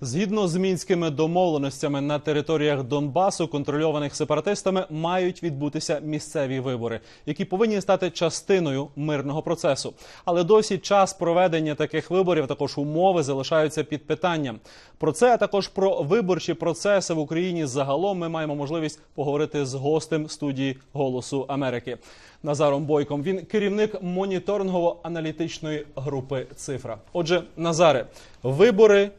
Згідно з мінськими домовленостями на територіях Донбасу, контрольованих сепаратистами, мають відбутися місцеві вибори, які повинні стати частиною мирного процесу. Але досі час проведення таких виборів, також умови залишаються під питанням. Про це а також про виборчі процеси в Україні загалом ми маємо можливість поговорити з гостем студії Голосу Америки Назаром Бойком. Він керівник моніторингово-аналітичної групи Цифра. Отже, Назаре, вибори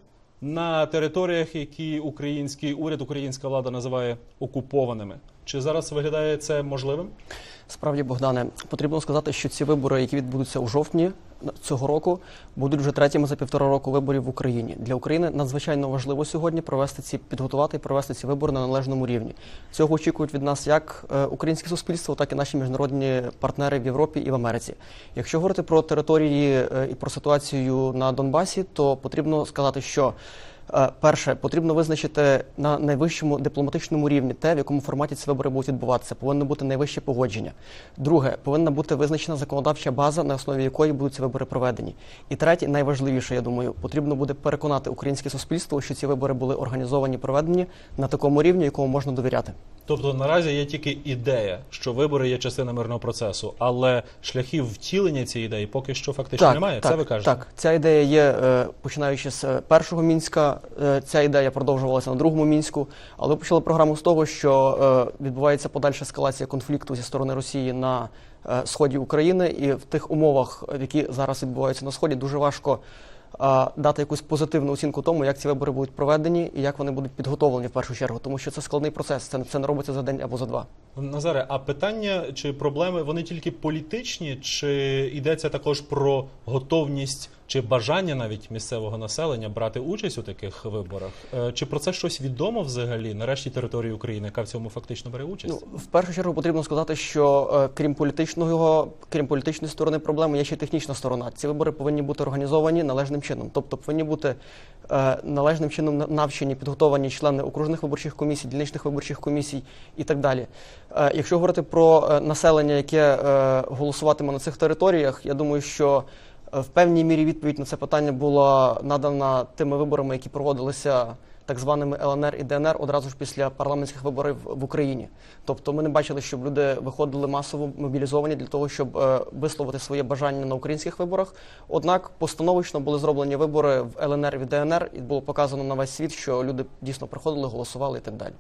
на територіях, які український уряд, українська влада називає окупованими. Чи зараз виглядає це можливим? Справді, Богдане, потрібно сказати, що ці вибори, які відбудуться у жовтні цього року, будуть вже третіми за півтора року виборів в Україні. Для України надзвичайно важливо сьогодні провести ці підготувати і провести ці вибори на належному рівні. Цього очікують від нас як е, українське суспільство, так і наші міжнародні партнери в Європі і в Америці. Якщо говорити про території е, і про ситуацію на Донбасі, то потрібно сказати, що Перше, потрібно визначити на найвищому дипломатичному рівні те, в якому форматі ці вибори будуть відбуватися. Повинно бути найвище погодження. Друге, повинна бути визначена законодавча база, на основі якої будуть ці вибори проведені. І третє, найважливіше, я думаю, потрібно буде переконати українське суспільство, що ці вибори були організовані, проведені на такому рівні, якому можна довіряти. Тобто наразі є тільки ідея, що вибори є частина мирного процесу, але шляхів втілення цієї ідеї поки що фактично немає. Так, це ви кажете? Так, ця ідея є е, починаючи з е, першого мінська. е, Ця ідея продовжувалася на другому мінську. Але почали програму з того, що відбувається подальша ескалація конфлікту зі сторони Росії на сході України, і в тих умовах, які зараз відбуваються на сході, дуже важко. Дати якусь позитивну оцінку тому, як ці вибори будуть проведені і як вони будуть підготовлені в першу чергу, тому що це складний процес. Це, це не робиться за день або за два. Назаре, а питання чи проблеми вони тільки політичні, чи йдеться також про готовність чи бажання навіть місцевого населення брати участь у таких виборах? Е, Чи про це щось відомо взагалі нарешті території України, яка в цьому фактично бере участь? Ну, в першу чергу потрібно сказати, що е, крім політичного, крім політичної сторони проблеми, є ще технічна сторона. Ці вибори повинні бути організовані належним чином, тобто повинні бути е, належним чином навчені, підготовані члени окружних виборчих комісій, дільничних виборчих комісій і так далі. Якщо говорити про населення, яке голосуватиме на цих територіях, я думаю, що в певній мірі відповідь на це питання була надана тими виборами, які проводилися так званими ЛНР і ДНР одразу ж після парламентських виборів в Україні. Тобто ми не бачили, щоб люди виходили масово мобілізовані для того, щоб е, висловити своє бажання на українських виборах. Однак постановочно були зроблені вибори в ЛНР і ДНР, і було показано на весь світ, що люди дійсно приходили, голосували і так далі.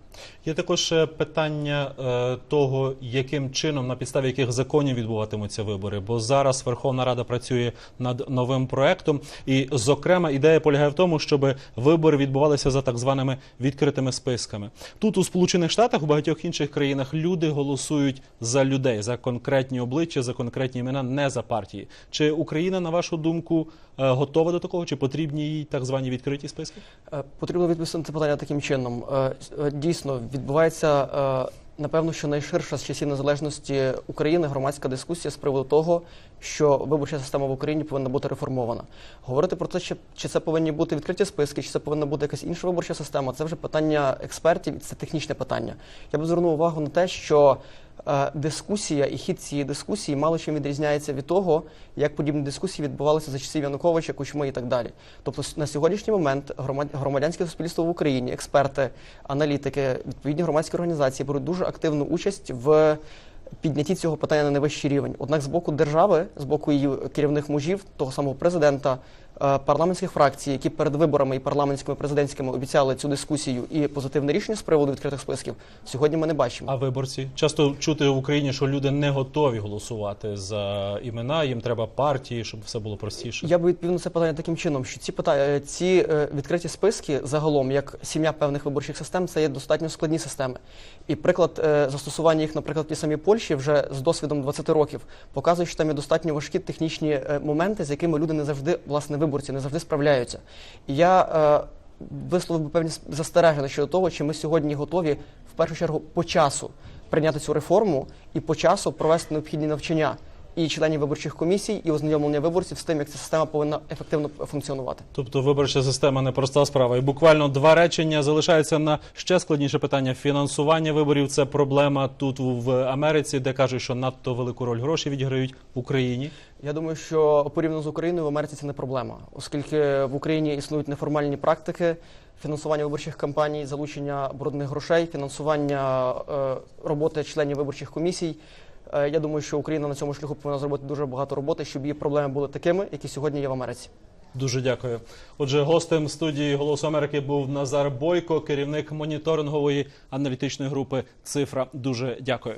Є також е, питання е, того, яким чином, на підставі яких законів відбуватимуться вибори. Бо зараз Верховна Рада працює над новим проектом, і, зокрема, ідея полягає в тому, щоб вибори відбувалися за так званими відкритими списками. Тут у Сполучених Штатах, у багатьох інших країнах, люди голосують за людей, за конкретні обличчя, за конкретні імена, не за партії. Чи Україна, на вашу думку, е, готова до такого? Чи потрібні їй так звані відкриті списки? Е, Потрібно відповісти на це питання таким чином. Е, Дійсно, відбувається напевно, що найширша з часів незалежності України громадська дискусія з приводу того, що виборча система в Україні повинна бути реформована. Говорити про те, чи, чи це повинні бути відкриті списки, чи це повинна бути якась інша виборча система, це вже питання експертів, і це технічне питання. Я б звернув увагу на те, що дискусія і хід цієї дискусії мало чим відрізняється від того, як подібні дискусії відбувалися за часів Януковича, Кучми і так далі. Тобто на сьогоднішній момент громадянське суспільство в Україні, експерти, аналітики, відповідні громадські організації беруть дуже активну участь в піднятті цього питання на найвищий рівень. Однак з боку держави, з боку її керівних мужів, того самого президента, е, парламентських фракцій, які перед виборами і парламентськими президентськими обіцяли цю дискусію і позитивне рішення з приводу відкритих списків, сьогодні ми не бачимо. А виборці часто чути в Україні, що люди не готові голосувати за імена, їм треба партії, щоб все було простіше. Я би відповів на це питання таким чином, що ці питання, ці е, відкриті списки загалом, як сім'я певних виборчих систем, це є достатньо складні системи. І приклад е, застосування їх, наприклад, в тій самій Польщі вже з досвідом 20 років показує, що там є достатньо важкі технічні е, моменти, з якими люди не завжди, власне, виборці не завжди справляються. І я е, висловив би певні застереження щодо того, чи ми сьогодні готові в першу чергу по часу прийняти цю реформу і по часу провести необхідні навчання. І членів виборчих комісій, і ознайомлення виборців з тим, як ця система повинна ефективно функціонувати. Тобто виборча система непроста справа. І буквально два речення залишається на ще складніше питання фінансування виборів. Це проблема тут в Америці, де кажуть, що надто велику роль гроші відіграють в Україні. Я думаю, що порівняно з Україною в Америці це не проблема, оскільки в Україні існують неформальні практики фінансування виборчих кампаній, залучення брудних грошей, фінансування е, роботи членів виборчих комісій. Е, я думаю, що Україна на цьому шляху повинна зробити дуже багато роботи, щоб її проблеми були такими, які сьогодні є в Америці. Дуже дякую. Отже, гостем студії Голосу Америки був Назар Бойко, керівник моніторингової аналітичної групи Цифра. Дуже дякую.